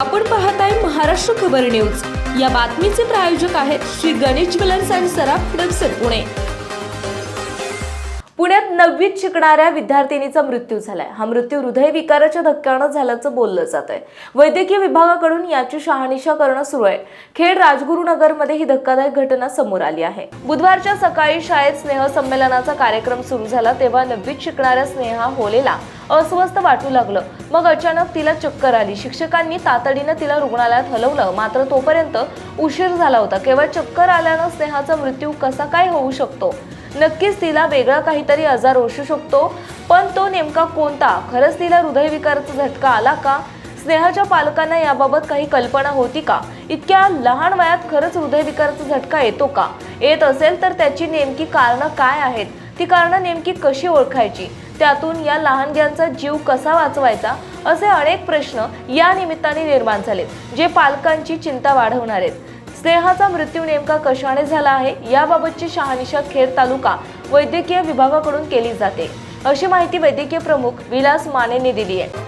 आपण पाहत आहे महाराष्ट्र खबर न्यूज. या बातमीचे प्रायोजक आहेत श्री गणेश ज्वेलर्स अँड सराफ हडपसर पुणे. पुण्यात नववीत शिकणाऱ्या विद्यार्थिनीचा मृत्यू झालाय. हा मृत्यू हृदयविकाराच्या धक्क्यानं झाल्याचं बोललं जात आहे वैद्यकीय विभागाकडून याची शहानिशा करणं सुरू आहे. खेड राजगुरुनगरमध्ये ही धक्कादायक घटना समोर आली आहे. बुधवारच्या सकाळी शाळेत स्नेह संमेलनाचा कार्यक्रम सुरू झाला तेव्हा नववीत शिकणाऱ्या स्नेहा होलेला अस्वस्थ वाटू लागलं. मग अचानक तिला चक्कर आली. शिक्षकांनी तातडीनं तिला रुग्णालयात हलवलं. मात्र तोपर्यंत उशीर झाला होता. केवळ चक्कर आल्यानं स्नेहाचा मृत्यू कसा काय होऊ शकतो? नक्कीच तिला वेगळा काहीतरी आजार असू शकतो. पण तो नेमका कोणता? खरंच तिला हृदयविकाराचा झटका आला का? स्नेहाच्या पालकांना याबाबत काही कल्पना होती का? इतक्या लहान वयात खरंच हृदयविकाराचा झटका येतो का? येत असेल तर त्याची नेमकी कारणं काय आहेत? ती कारणं नेमकी कशी ओळखायची? त्यातून या लहानग्यांचा जीव कसा वाचवायचा? असे अनेक प्रश्न या निमित्ताने निर्माण झालेत जे पालकांची चिंता वाढवणार आहेत. स्नेहाचा मृत्यू नेमका कशाने झाला आहे? याबाबतची शहानिशा खेड तालुका वैद्यकीय विभागाकडून केली जाते. अशी माहिती वैद्यकीय प्रमुख विलास मानेने दिली आहे.